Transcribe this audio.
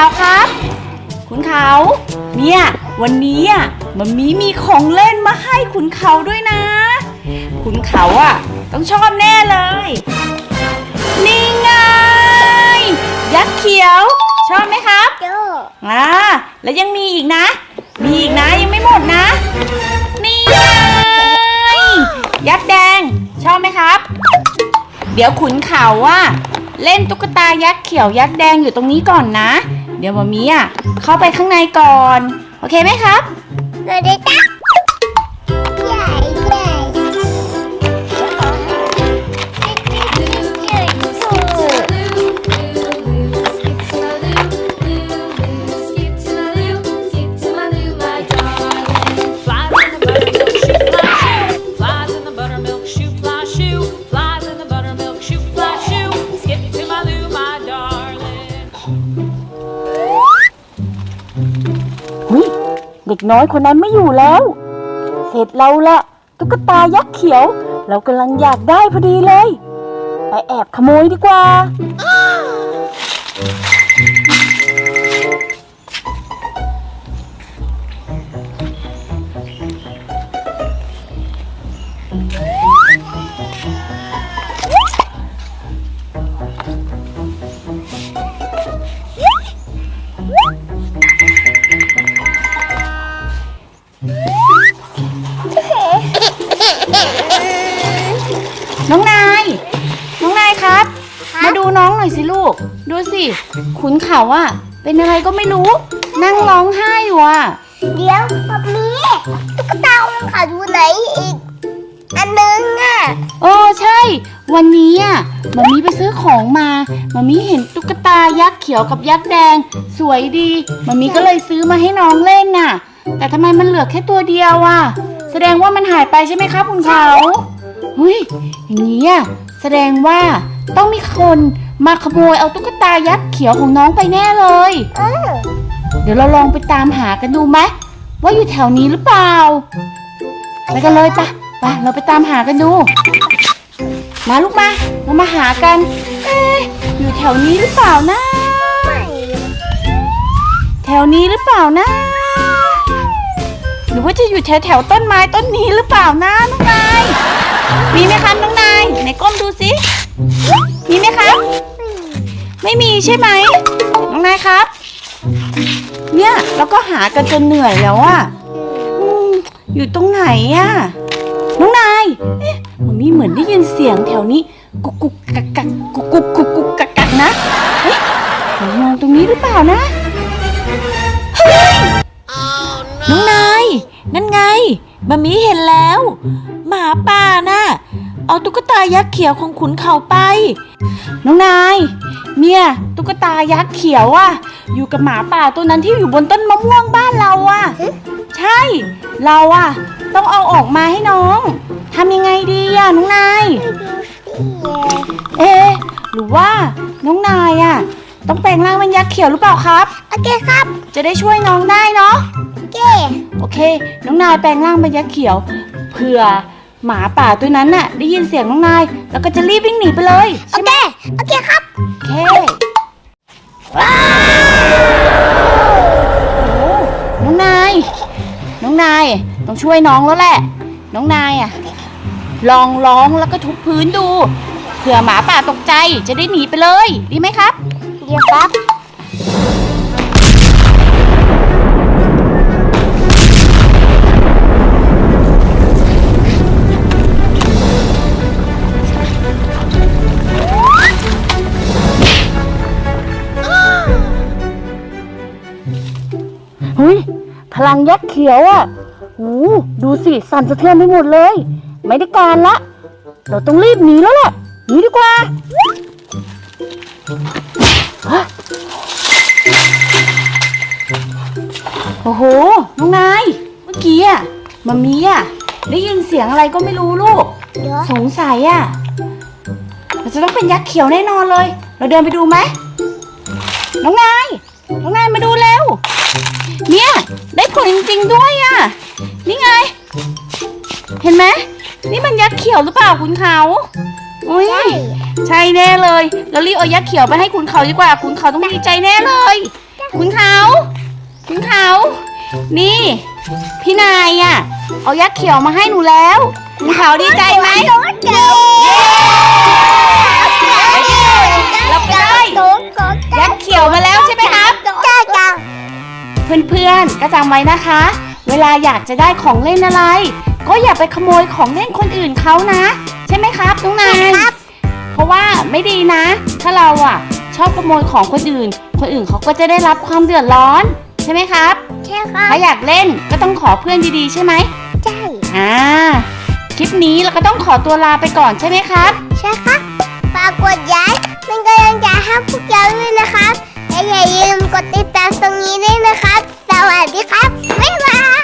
เขาครับ คุณเขา เนี่ย วันนี้อะมันมีมีของเล่นมาให้คุณเขาด้วยนะ คุณเขาอะ ต้องชอบแน่เลย นี่ไง ยักษ์เขียว ชอบไหมครับโจอ่าแล้วยังมีอีกนะ มีอีกนะยังไม่หมดนะ นี่ไง ยักษ์แดง ชอบไหมครับ เดี๋ยวขุนเขาว่าเล่นตุ๊กตายักษ์เขียวยักษ์แดงอยู่ตรงนี้ก่อนนะ เดี๋ยวมามีอะเข้าไปข้างในก่อน โอเคไหมครับ เลยได้จ้า เด็กน้อยคนนั้นไม่อยู่แล้ว เสร็จเราละตุ๊กตายักษ์เขียว เรากำลังอยากได้พอดีเลย ไปแอบขโมยดีกว่าน้ องหน่อยสิลูก ดูสิขุนเขาอะเป็นอะไรก็ไม่รู้ นั่งร้องไห้อยู่อะเดี๋ยวแบบนี้ตุ๊กตาของเขาอยู่ไหนอีก อันนึงอะโอ้ใช่ วันนี้อะมามีไปซื้อของมามามีเห็นตุ๊กตายักษ์เขียวกับยักษ์แดง สวยดีมามีก็เลยซื้อมาให้น้องเล่นน่ะ แต่ทำไมมันเหลือแค่ตัวเดียวอะแสดงว่ามันหายไปใช่ไหมครับคุณเขาเฮ้ยอย่างนี้อะแสดงว่าต้องมีคน มาขโมยเอาตุ๊กตายักษ์เขียวของน้องไปแน่เลย เออเดี๋ยวเราลองไปตามหากันดูไหมว่าอยู่แถวนี้หรือเปล่า ไปกันเลยปะไปเราไปตามหากันดู มาลูกมาเรามาหากัน เอ๊ะอยู่แถวนี้หรือเปล่านะ ไม่แถวนี้หรือเปล่านะ หรือว่าจะอยู่แถวแถวๆต้นไม้ต้นนี้หรือเปล่านะน้องนายมีไหมครับน้องนายไหนก้มดูสิมีไหมครับ ไม่มีใช่ไหมน้องนายครับ เนี่ยเราก็หากันจนเหนื่อยแล้วอะอืมอยู่ตรงไหนอะน้องนายเอ๊ะมันมีเหมือนได้ยินเสียงแถวนี้ กุกกุกกักกักกุกกุกกุกกุกกักกักนะเฮ้ยมองตรงนี้หรือเปล่านะเฮ้ยน้องนายนั่นไงมามีเห็นแล้ว หมาป่าน่ะ เอาตุ๊กตายักษ์เขียวของขุนเขาไป น้องนาย เนี่ยตุ๊กตายักษ์เขียวอะอยู่กับหมาป่าตัวนั้นที่อยู่บนต้นมะม่วงบ้านเราอะใช่ เราอะต้องเอาออกมาให้น้องทำยังไงดีอะน้องนาย เอ๊ะหรือว่าน้องนายอะต้องแปลงร่างเป็นยักษ์เขียวหรือเปล่าครับ โอเคครับ จะได้ช่วยน้องได้เนาะ โอเค โอเค น้องนายแปลงร่างเป็นยักษ์เขียวเผื่อ หมาป่าตัวนั้นน่ะ ได้ยินเสียงน้องนาย แล้วก็จะรีบวิ่งหนีไปเลยโอเค โอเคครับ โอเคโอ้น้องนาย น้องนายต้องช่วยน้องแล้วแหละ น้องนายอะ ลองร้องแล้วก็ทุบพื้นดู เผื่อหมาป่าตกใจจะได้หนีไปเลย ดีไหมครับเดี๋ยวครับ พลังยักษ์เขียวอะหูดูสิสั่นสะเทือนไปหมดเลย ไม่ได้การละ เราต้องรีบหนีแล้วแหละหนีดีกว่าฮะโอ้โห น้องนาย เมื่อกี้อะมามีอะได้ยินเสียงอะไรก็ไม่รู้ลูกเดี๋ยวสงสัยอะมันจะต้องเป็นยักษ์เขียวแน่นอนเลย เราเดินไปดูไหมน้องนาย น้องนายมาดูเร็ว เนี่ย ได้ผลจริงๆด้วยอะ นี่ไง เห็นไหมนี่มันยักษ์เขียวหรือเปล่าคุณเขาอุ้ยใช่ใช่แน่เลยเรารีบเอายักษ์เขียวไปให้คุณเขาดีกว่า คุณเขาต้องดีใจแน่เลยใช่คุณเขา คุณเขา นี่ พี่นายอะ เอายักษ์เขียวมาให้หนูแล้ว คุณเขาดีใจไหม จำไว้นะคะ เวลาอยากจะได้ของเล่นอะไร ก็อย่าไปขโมยของเล่นคนอื่นเขานะ ใช่ไหมครับน้องนายครับเพราะว่าไม่ดีนะ ถ้าเราอะ ชอบขโมยของคนอื่น คนอื่นเขาก็จะได้รับความเดือดร้อน ใช่ไหมครับใช่ครับถ้าอยากเล่นก็ต้องขอเพื่อนดีๆ ใช่ไหมใช่อ่าคลิปนี้เราก็ต้องขอตัวลาไปก่อนใช่ไหมครับใช่ครับฝากกดย้ายเป็นกำลังใจให้พวกเราด้วยนะครับและอย่าลืมกดติดตามตรงนี้ด้วยนะครับส วัสดีครับ บ๊ายบาย